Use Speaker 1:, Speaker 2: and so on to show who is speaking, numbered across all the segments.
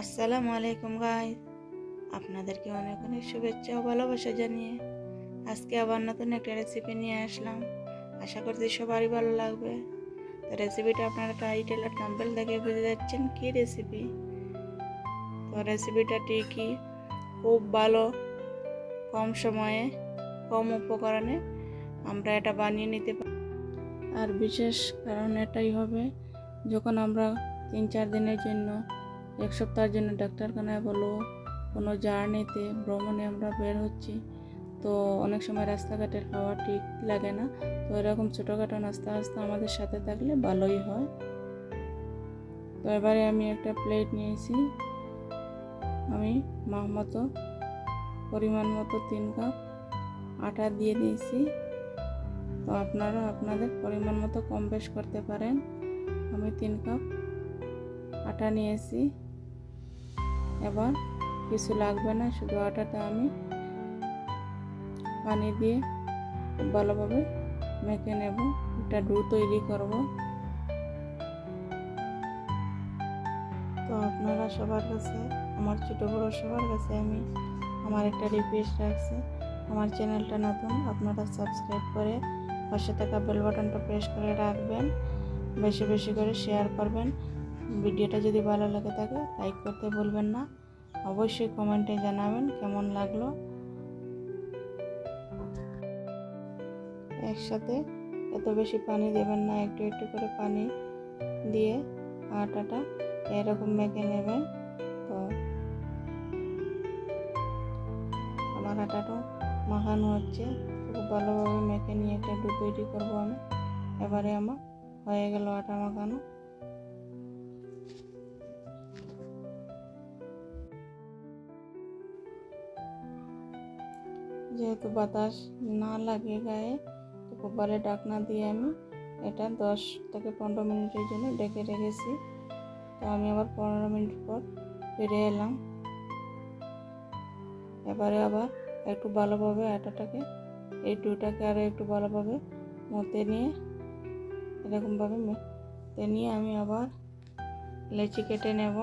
Speaker 1: আসসালামু আলাইকুম গাই আপনাদেরকে অনেক অনেক শুভেচ্ছা ও ভালোবাসা জানিয়ে আজকে আবার নতুন একটা রেসিপি নিয়ে আসলাম। আশা করছি সবারই ভালো লাগবে। তো রেসিপিটা আপনারা টাইটেল আর নাম্বেল দেখে বুঝে যাচ্ছেন কি রেসিপি তো রেসিপিটা ঠিকই খুব ভালো, কম সময়ে, কম উপকরণে আমরা এটা বানিয়ে নিতে পারি। আর বিশেষ কারণ এটাই হবে, যখন আমরা তিন চার দিনের জন্য এক সপ্তাহের জন্য ডাক্তারখানায় বলো, কোনো জার্নিতে, ভ্রমণে আমরা বের হচ্ছি। তো অনেক সময় রাস্তাঘাটের খাওয়া ঠিক লাগে না। তো এরকম ছোটোখাটো নাস্তা নাস্তা আমাদের সাথে থাকলে ভালোই হয়। তো এবারে আমি একটা প্লেট নিয়েছি। আমি মাহ মতো পরিমাণ মতো তিন কাপ আটা দিয়ে দিয়েছি। তো আপনারা আপনাদের পরিমাণ মতো কম বেশ করতে পারেন। আমি তিন কাপ আটা নিয়েছি। এবার কিছু লাগবে না, শুধু আটাটা আমি পানি দিয়ে ভালোভাবে মেখে নেব। একটা ডু তৈরি করব। তো আপনারা সবার কাছে, আমার ছোটো বড়ো সবার কাছে আমি আমার একটা রিকোয়েস্ট রাখছি। আমার চ্যানেলটা নতুন, আপনারা সাবস্ক্রাইব করে পাশে থাকা বেল বাটনটা প্রেস করে রাখবেন। বেশি বেশি করে শেয়ার করবেন। ভিডিওটা যদি ভালো লাগে থাকে লাইক করতে ভুলবেন না। অবশ্যই কমেন্টে জানাবেন কেমন লাগল। একসাথে এত বেশি পানি দেবেন না, একটু একটু করে পানি দিয়ে আটাটা এরকম মেখে নেবেন। তো আমার আটাটা মাখানো হচ্ছে। খুব ভালোভাবে মেখে নিয়ে একটা ডু তৈরি করব আমি। এবারে আমার হয়ে গেল আটা মাখানো। যেহেতু বাতাস না লাগে গায়ে, তো কপালে ডাকনা দিয়ে আমি এটা দশ থেকে পনেরো মিনিটের জন্য ডেকে রেখেছি। তো আমি আবার পনেরো মিনিট পর ফিরে এলাম। এবারে আবার একটু ভালোভাবে আটাটাকে এই ডুটাকে আরও একটু ভালোভাবে মতে নিয়ে, এরকমভাবে মতে নিয়ে আমি আবার লেচি কেটে নেব।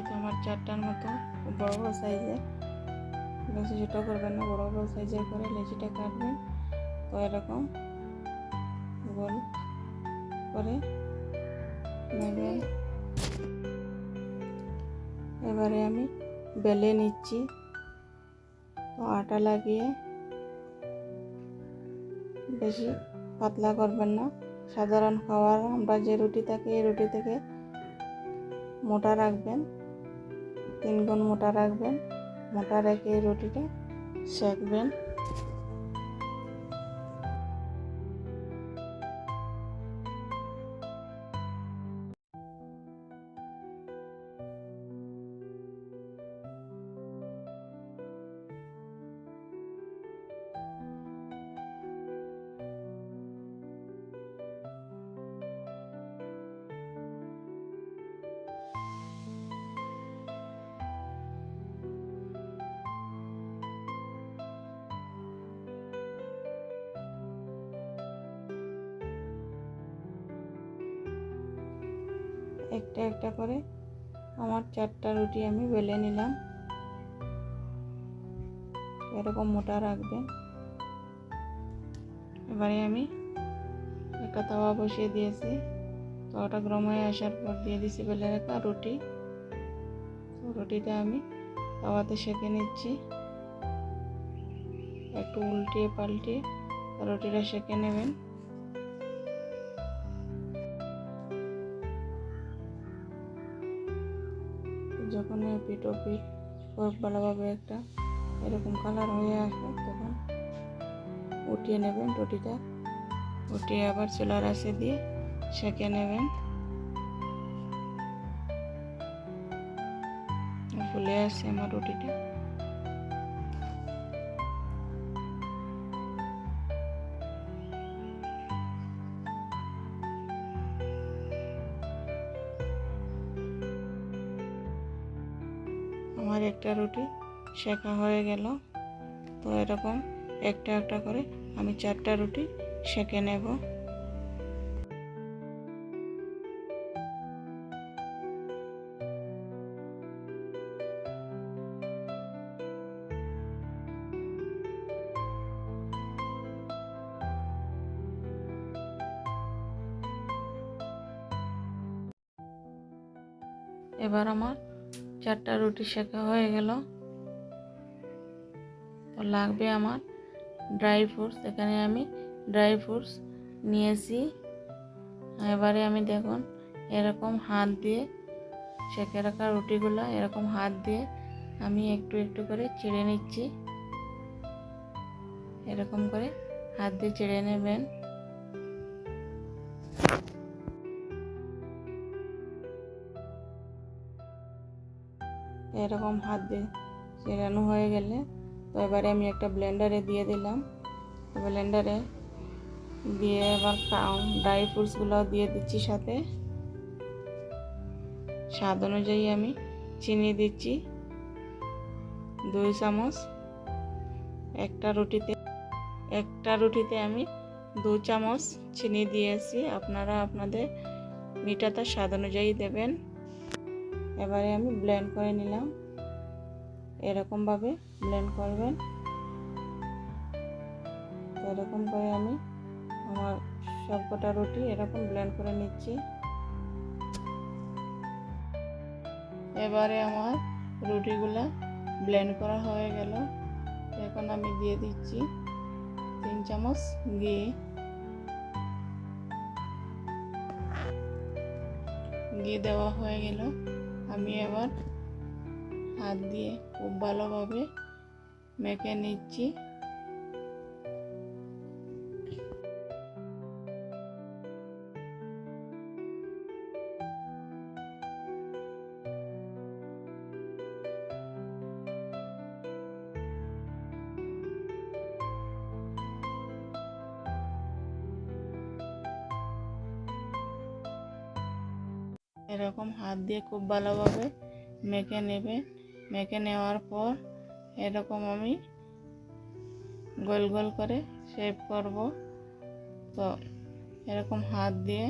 Speaker 1: এই তো আমার চারটার মতো, বড় বড় সাইজের। বেশি ছোটো করবেন না, বড় বড় সাইজের করে লেচিটা কাটবেন তো এরকম গোল করে নেবেন। এবারে আমি বেলে নিচ্ছি। তো আটা লাগিয়ে বেশি পাতলা করবেন না। সাধারণ খাওয়ার, আমরা যে রুটি থাকে, এই রুটি থেকে মোটা রাখবেন। তিন গুণ মোটা রাখবেন। মোটা রেখে রুটিটা সেঁকবেন। একটা একটা করে আমার চারটা রুটি আমি বেলে নিলাম। এরকম মোটা রাখবেন। এবারে আমি একটা তাওয়া বসিয়ে দিয়েছি। তাওয়াটা গরম হয়ে আসার পর দিয়ে দিয়েছি বেলে রাখা রুটি। রুটিটা আমি তাওয়াতে সেঁকে নিচ্ছি। একটু উল্টিয়ে পাল্টিয়ে রুটিটা সেঁকে নেবেন। যখন পিঠ ও পিঠ ভালোভাবে একটা এরকম কালার হয়ে আসবে, তখন উঠিয়ে নেবেন রুটিটা উঠিয়ে আবার চুলার আসে দিয়ে সেঁকে নেবেন। ফুলে আসছে আমার রুটিটা। আমার একটা রুটি শেখা হয়ে গেল। তো এরকম একটা একটা করে আমি চারটা রুটি সেঁকে নেব। এবার আমার চারটা রুটি শেখা হয়ে গেল। তো লাগবে আমার ড্রাই ফ্রুটস। এখানে আমি ড্রাই ফ্রুটস নিয়েছি। এবারে আমি দেখুন, এরকম হাত দিয়ে সেঁকে রাখা রুটিগুলো, এরকম হাত দিয়ে আমি একটু একটু করে ছেড়ে নিচ্ছি। এরকম করে হাত দিয়ে ছেড়ে নেবেন। এরকম হাত দিয়ে চেরানো হয়ে গেলে তো এবারে আমি একটা ব্লেন্ডারে দিয়ে দিলাম। ব্লেন্ডারে দিয়ে এবার ড্রাই ফ্রুটসগুলো দিয়ে দিচ্ছি সাথে। স্বাদ অনুযায়ী আমি চিনি দিচ্ছি। দুই চামচ একটা রুটিতে একটা রুটিতে আমি দু চামচ চিনি দিয়েছি। আপনারা আপনাদের মিঠাটা স্বাদ অনুযায়ী দেবেন। এবারে আমি ব্লেন্ড করে নিলাম। এরকমভাবে ব্লেন্ড করবেন। এরকম করে আমি আমার সবকটা রুটি এরকম ব্লেন্ড করে নিচ্ছি। এবারে আমার রুটিগুলা ব্লেন্ড করা হয়ে গেল। এখন আমি দিয়ে দিচ্ছি তিন চামচ ঘি। ঘি দেওয়া হয়ে গেল। আমি আবার হাত দিয়ে খুব ভালোভাবে মেখে নিচ্ছি। এরকম হাত দিয়ে খুব ভালোভাবে মেখে নেবে। মেখে নেওয়ার পর এরকম আমি গোল গোল করে শেপ করব। তো এরকম হাত দিয়ে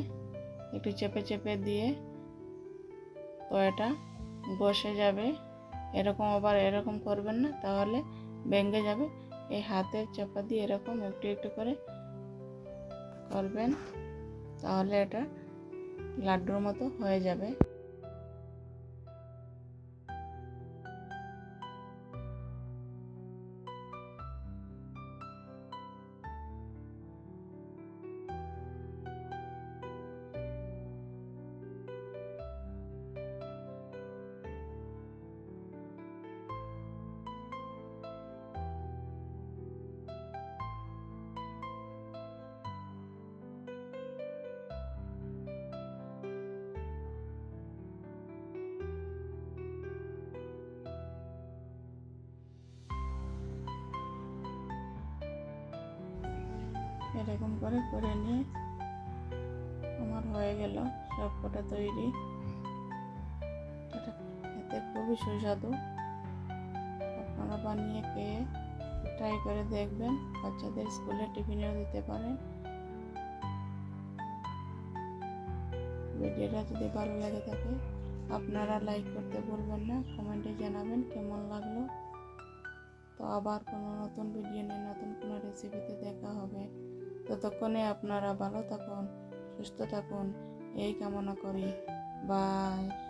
Speaker 1: একটু চেপে চেপে দিয়ে তো এটা বসে যাবে। এরকম আবার এরকম করবেন না, তাহলে ভেঙে যাবে। এই হাতের চাপা দিয়ে এরকম একটু একটু করে করবেন, তাহলে এটা লাড্ডুর মতো হয়ে যাবে। এরকম করে করে নিয়ে আমার হয়ে গেল সব কটা তৈরি। এটা খুবই সুস্বাদু। আপনারা বানিয়ে খেয়ে ট্রাই করে দেখবেন। বাচ্চাদের স্কুলে টিফিনেও দিতে পারেন। ভিডিওটা যদি ভালো লেগে থাকে, আপনারা লাইক করতে ভুলবেন না। কমেন্টে জানাবেন কেমন লাগল। তো আবার কোনো নতুন ভিডিও নিয়ে নতুন কোনো রেসিপিতে দেখা হবে। ততক্ষণে আপনারা ভালো থাকুন সুস্থ থাকুন। এই কামনা করি। বাই।